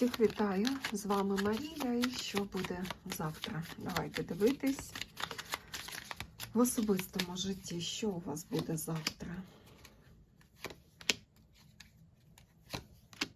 Всіх вітаю! З вами Марія. І що буде завтра? Давайте дивитись в особистому житті, що у вас буде завтра.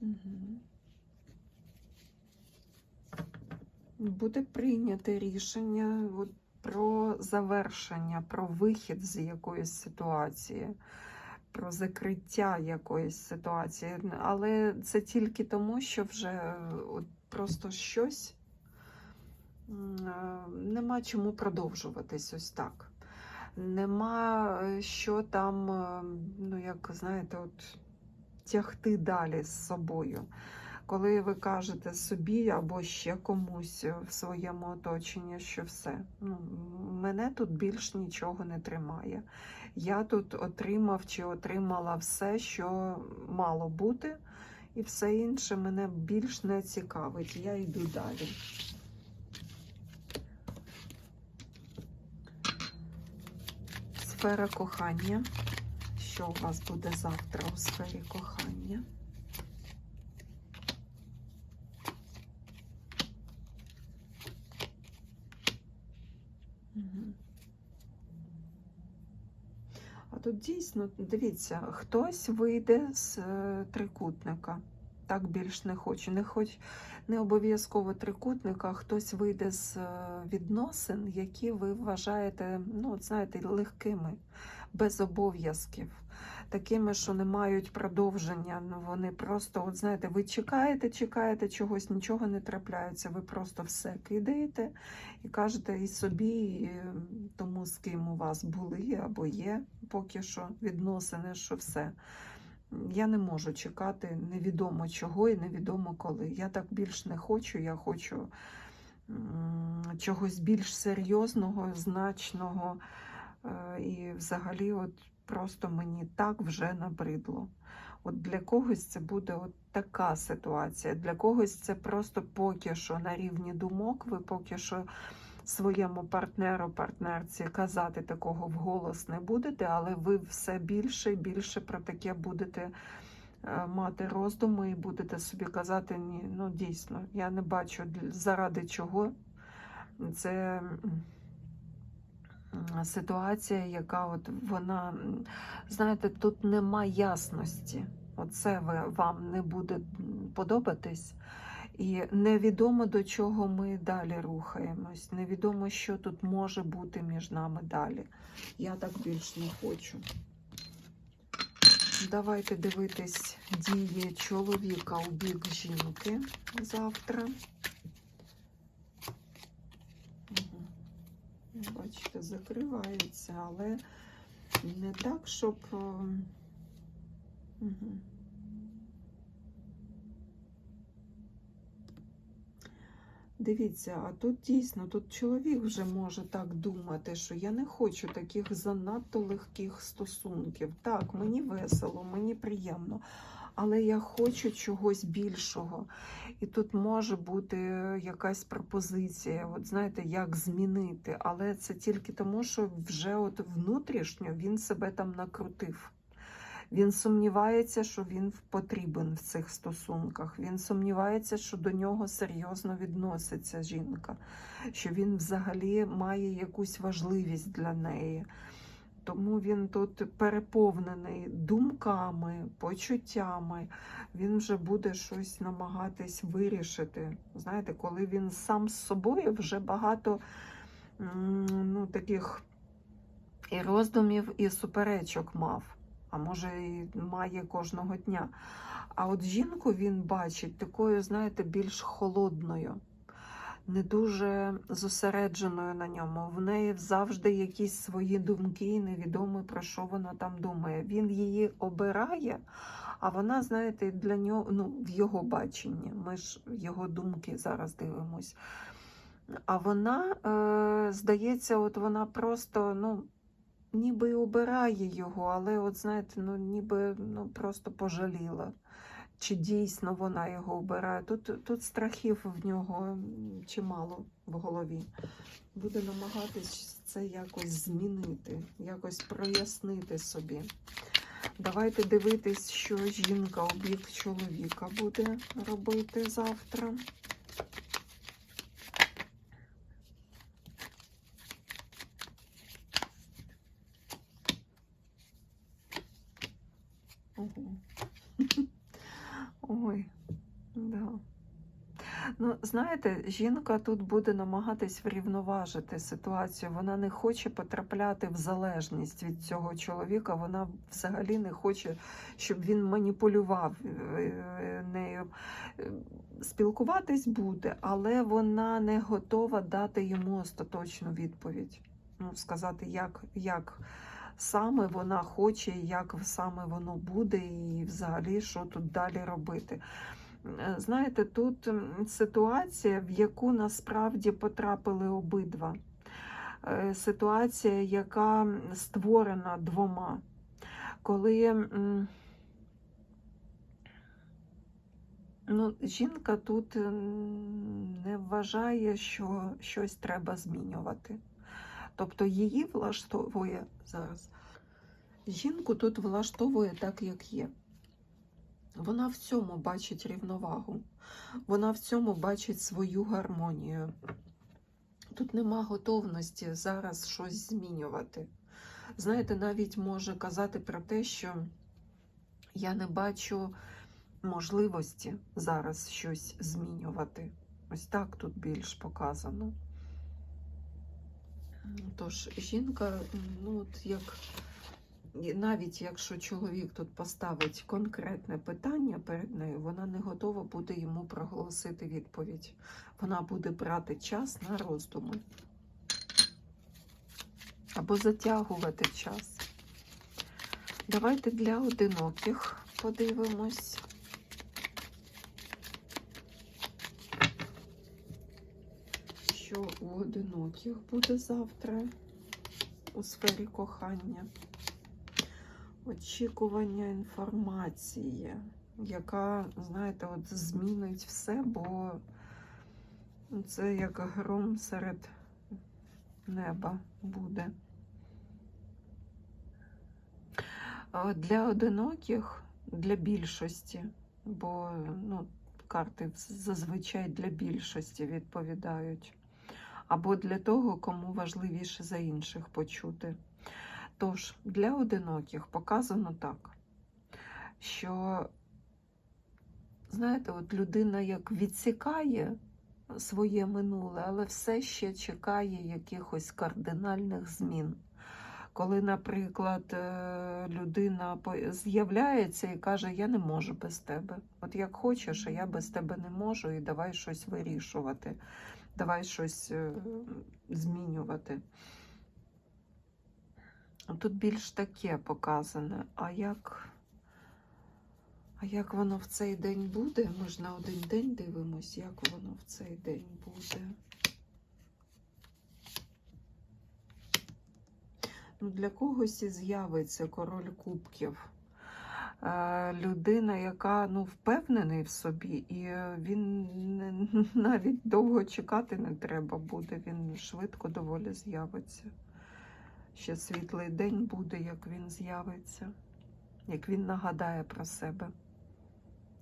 Угу. Буде прийняте рішення про завершення, про вихід з якоїсь ситуації про закриття якоїсь ситуації, але це тільки тому, що вже е, от просто щось е, нема чому продовжуватись ось так. Нема е, що там, ну як знаєте, от тягти далі з собою. Коли ви кажете собі або ще комусь в своєму оточенні, що все, ну, мене тут більш нічого не тримає. Я тут отримав чи отримала все, що мало бути, і все інше мене більш не цікавить. Я йду далі. Сфера кохання. Що у вас буде завтра у сфері кохання? Тут дійсно, дивіться, хтось вийде з е, трикутника. Так більш не хочу. Не хоч не обов'язково трикутника, хтось вийде з е, відносин, які ви вважаєте, ну, знаєте, легкими, без обов'язків, такими, що не мають продовження. Ну, Вони просто, от знаєте, ви чекаєте, чекаєте чогось, нічого не трапляється. Ви просто все кидаєте і кажете і собі, і тому, з ким у вас були або є поки що відносини, що все. Я не можу чекати невідомо чого і невідомо коли. Я так більш не хочу. Я хочу чогось більш серйозного, значного. Е, І взагалі, от просто мені так вже набридло. От для когось це буде от така ситуація. Для когось це просто поки що на рівні думок. Ви поки що своєму партнеру, партнерці казати такого вголос не будете, але ви все більше і більше про таке будете е, мати роздуми і будете собі казати, ні, ну дійсно, я не бачу заради чого. Це ситуація, яка от вона, знаєте, тут нема ясності. Оце ви, вам не буде подобатись. І невідомо до чого ми далі рухаємось. Невідомо, що тут може бути між нами далі. Я так більш не хочу. Давайте дивитись дії чоловіка у бік жінки завтра. Бачите, закривається, але не так, щоб. Угу. Дивіться, а тут дійсно тут чоловік вже може так думати, що я не хочу таких занадто легких стосунків. Так, мені весело, мені приємно, але я хочу чогось більшого. І тут може бути якась пропозиція, от знаєте, як змінити. Але це тільки тому, що вже от внутрішньо він себе там накрутив. Він сумнівається, що він потрібен в цих стосунках. Він сумнівається, що до нього серйозно відноситься жінка, що він взагалі має якусь важливість для неї. Тому він тут переповнений думками, почуттями. Він вже буде щось намагатись вирішити. Знаєте, коли він сам з собою вже багато ну, таких і роздумів, і суперечок мав а може і має кожного дня. А от жінку він бачить такою, знаєте, більш холодною, не дуже зосередженою на ньому. В неї завжди якісь свої думки, невідомо про що вона там думає. Він її обирає, а вона, знаєте, для нього, ну, в його баченні. Ми ж його думки зараз дивимось. А вона, е, здається, от вона просто, ну ніби обирає його, але, от знаєте, ну ніби ну, просто пожаліла. Чи дійсно вона його обирає? Тут тут страхів в нього чимало в голові. Буде намагатись це якось змінити, якось прояснити собі. Давайте дивитись, що жінка у бік чоловіка буде робити завтра. Знаєте, жінка тут буде намагатись врівноважити ситуацію. Вона не хоче потрапляти в залежність від цього чоловіка. Вона взагалі не хоче, щоб він маніпулював е, нею. Е, Спілкуватись буде, але вона не готова дати йому остаточну відповідь. Ну, сказати, як, як саме вона хоче, як саме воно буде, і взагалі що тут далі робити. Е, Знаєте, тут ситуація, в яку насправді потрапили обидва. Е, Ситуація, яка створена двома. Коли ну, жінка тут не вважає, що щось треба змінювати. Тобто її влаштовує зараз. Жінку тут влаштовує так, як є. Вона в цьому бачить рівновагу, вона в цьому бачить свою гармонію. Тут нема готовності зараз щось змінювати. Знаєте, навіть може казати про те, що я не бачу можливості зараз щось змінювати. Ось так тут більш показано. Тож жінка, ну от як навіть якщо чоловік тут поставить конкретне питання перед нею, вона не готова буде йому проголосити відповідь. Вона буде брати час на роздуми або затягувати час. Давайте для одиноких подивимось. Що у одиноких буде завтра у сфері кохання? Очікування інформації, яка, знаєте, от змінить все, бо це як гром серед неба буде. Для одиноких, для більшості, бо ну, карти зазвичай для більшості відповідають, або для того, кому важливіше за інших почути. Тож, для одиноких показано так, що, знаєте, от людина як відсікає своє минуле, але все ще чекає якихось кардинальних змін. Коли, наприклад, е, людина з'являється і каже, я не можу без тебе. От як хочеш, а я без тебе не можу, і давай щось вирішувати, давай щось е, змінювати. Тут більш таке показане. А як а як воно в цей день буде? Ми ж на один день дивимось, як воно в цей день буде. Ну, Для когось і з'явиться король кубків. Е, людина, яка ну, впевнений в собі, і він навіть довго чекати не треба буде, він швидко доволі з'явиться. Ще світлий день буде, як він з'явиться, як він нагадає про себе.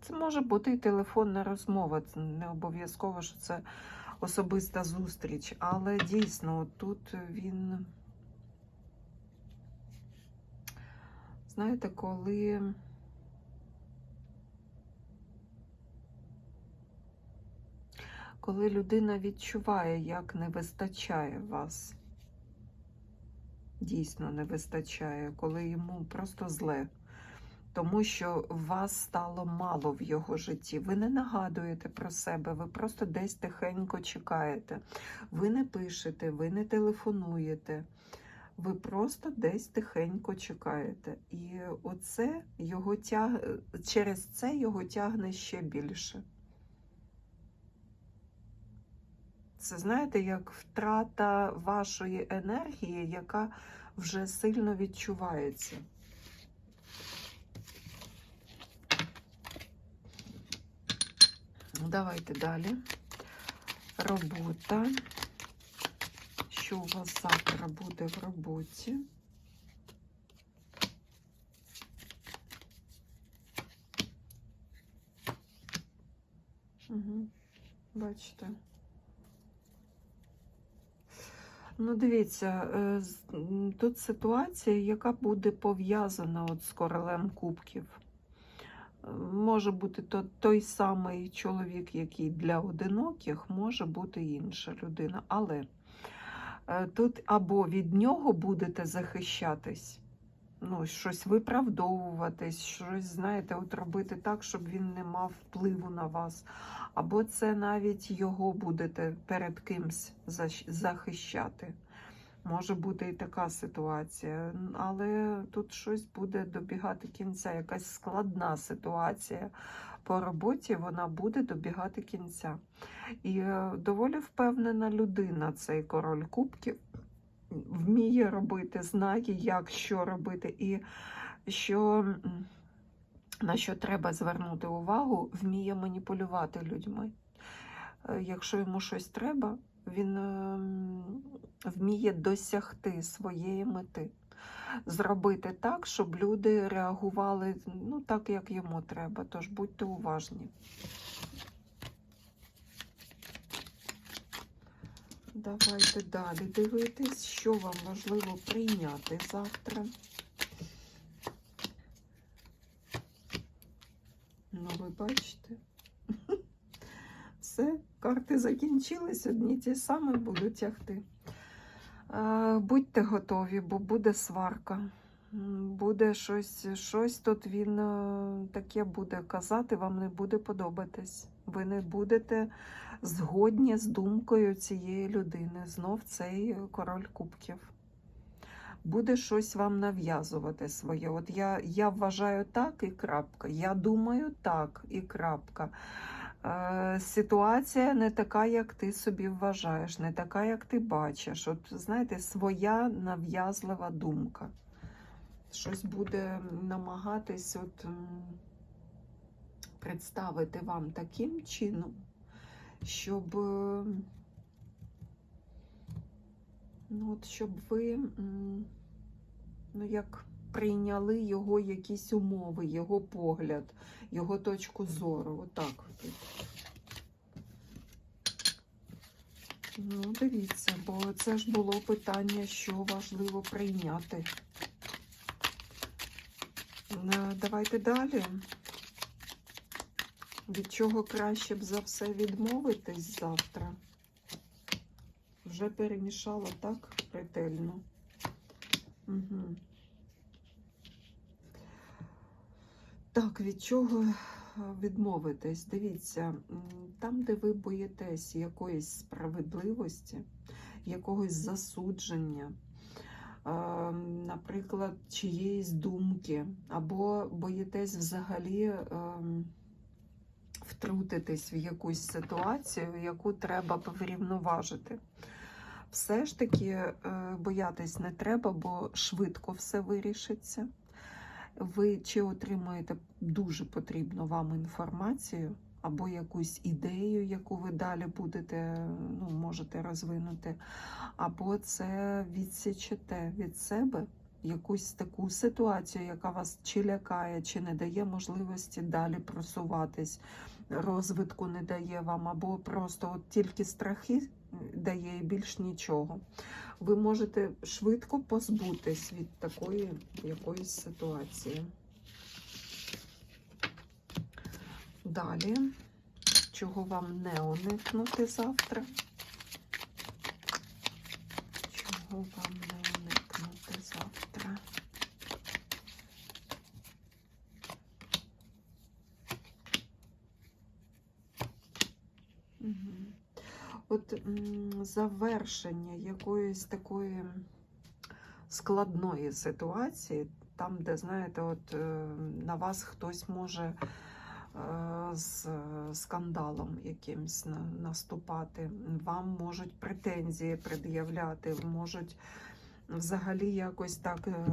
Це може бути і телефонна розмова, це не обов'язково, що це особиста зустріч, але дійсно тут він, знаєте, коли коли людина відчуває, як не вистачає вас дійсно не вистачає, коли йому просто зле. Тому що вас стало мало в його житті. Ви не нагадуєте про себе, ви просто десь тихенько чекаєте. Ви не пишете, ви не телефонуєте. Ви просто десь тихенько чекаєте. І оце його тяг... через це його тягне ще більше. Це знаєте, як втрата вашої енергії, яка вже сильно відчувається. Ну, давайте далі. Робота. Що у вас завтра буде в роботі? Угу. Бачите. Ну, дивіться, е, тут ситуація, яка буде пов'язана от з королем кубків. Може бути то, той самий чоловік, який для одиноких, може бути інша людина. Але е, тут або від нього будете захищатись, ну, щось виправдовуватись, щось, знаєте, от робити так, щоб він не мав впливу на вас. Або це навіть його будете перед кимсь захищати. Може бути і така ситуація, але тут щось буде добігати кінця, якась складна ситуація по роботі, вона буде добігати кінця. І е, доволі впевнена людина, цей король кубків, вміє робити, знає, як що робити, і що, на що треба звернути увагу, вміє маніпулювати людьми. Е, Якщо йому щось треба, він ем, вміє досягти своєї мети. Зробити так, щоб люди реагували ну, так, як йому треба. Тож будьте уважні. Давайте далі дивитись, що вам важливо прийняти завтра. Ну, ви бачите. Все, карти закінчились, одні ті самі будуть тягти. Будьте готові, бо буде сварка. Буде щось, щось тут він е, таке буде казати, вам не буде подобатись. Ви не будете згодні з думкою цієї людини. Знов цей король кубків. Буде щось вам нав'язувати своє. От я, я вважаю так і крапка. Я думаю так і крапка. Е, ситуація не така, як ти собі вважаєш, не така, як ти бачиш. От знаєте, своя нав'язлива думка. Щось буде намагатись от, представити вам таким чином, щоб, е, ну, от, щоб ви ну, як прийняли його якісь умови, його погляд, його точку зору. Отак. от. Ну, дивіться, бо це ж було питання, що важливо прийняти. Е, Давайте далі. Від чого краще б за все відмовитись завтра? Вже перемішала так ретельно. Угу. Так, від чого е, відмовитись? Дивіться, там, де ви боїтесь якоїсь справедливості, якогось засудження, е, наприклад, чиєїсь думки, або боїтесь взагалі ем, втрутитись в якусь ситуацію, яку треба врівноважити. Все ж таки е, боятись не треба, бо швидко все вирішиться. Ви чи отримуєте дуже потрібну вам інформацію, або якусь ідею, яку ви далі будете, ну, можете розвинути, або це відсічете від себе якусь таку ситуацію, яка вас чи лякає, чи не дає можливості далі просуватись, розвитку не дає вам, або просто от тільки страхи дає і більш нічого. Ви можете швидко позбутись від такої якоїсь ситуації. Далі, чого вам не уникнути завтра? Чого вам не уникнути завтра? От завершення якоїсь такої складної ситуації, там, де, знаєте, от е, на вас хтось може е, з скандалом якимсь наступати, вам можуть претензії пред'являти, можуть взагалі якось так е,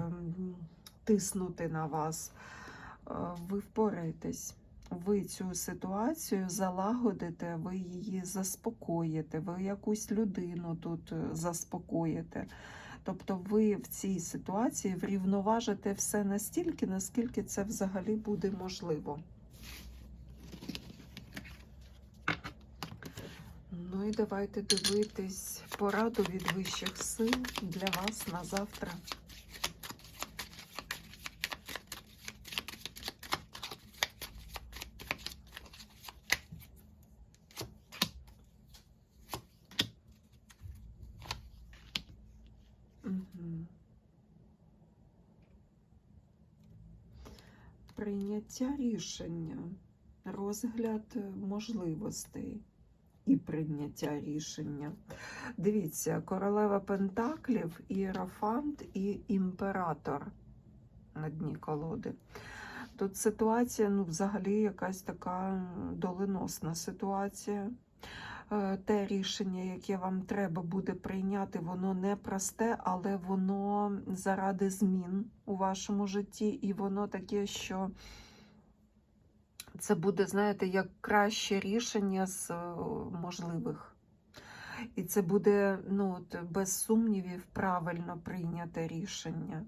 тиснути на вас. Е, Ви впораєтесь. Ви цю ситуацію залагодите, ви її заспокоїте, ви якусь людину тут е, заспокоїте. Тобто ви в цій ситуації врівноважите все настільки, наскільки це взагалі буде можливо. Ну і давайте дивитись пораду від вищих сил для вас на завтра. Прийняття рішення, розгляд можливостей і прийняття рішення. Дивіться, королева Пентаклів, Іерофант і імператор на дні колоди. Тут ситуація, ну, взагалі, якась така доленосна ситуація. Е, Те рішення, яке вам треба буде прийняти, воно не просте, але воно заради змін у вашому житті, і воно таке, що це буде, знаєте, як краще рішення з е, можливих. І це буде, ну, от, без сумнівів, правильно прийняте рішення.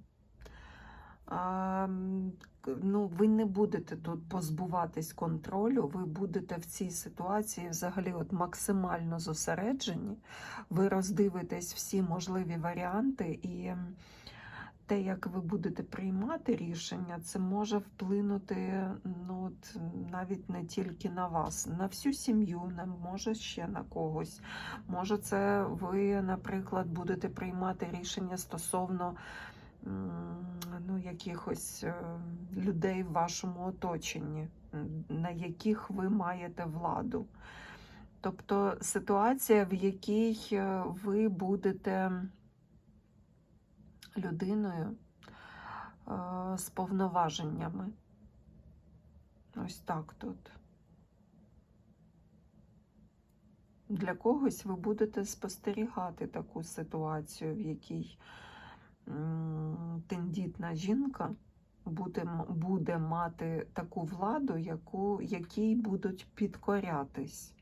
К- ну, ви не будете тут позбуватись контролю, ви будете в цій ситуації взагалі от максимально зосереджені. Ви роздивитесь всі можливі варіанти, і те, як ви будете приймати рішення, це може вплинути ну, от, навіть не тільки на вас, на всю сім'ю, може ще на когось. Може, це ви, наприклад, будете приймати рішення стосовно ну, якихось е, людей в вашому оточенні, на яких ви маєте владу. Тобто ситуація, в якій е, ви будете людиною е, з повноваженнями. Ось так тут. Для когось ви будете спостерігати таку ситуацію, в якій тендітна жінка буде, буде мати таку владу, яку, якій будуть підкорятись.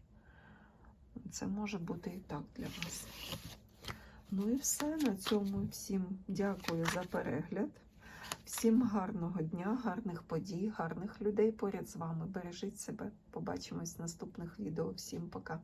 Це може бути і так для вас. Ну і все. На цьому всім дякую за перегляд. Всім гарного дня, гарних подій, гарних людей поряд з вами. Бережіть себе. Побачимось в наступних відео. Всім пока.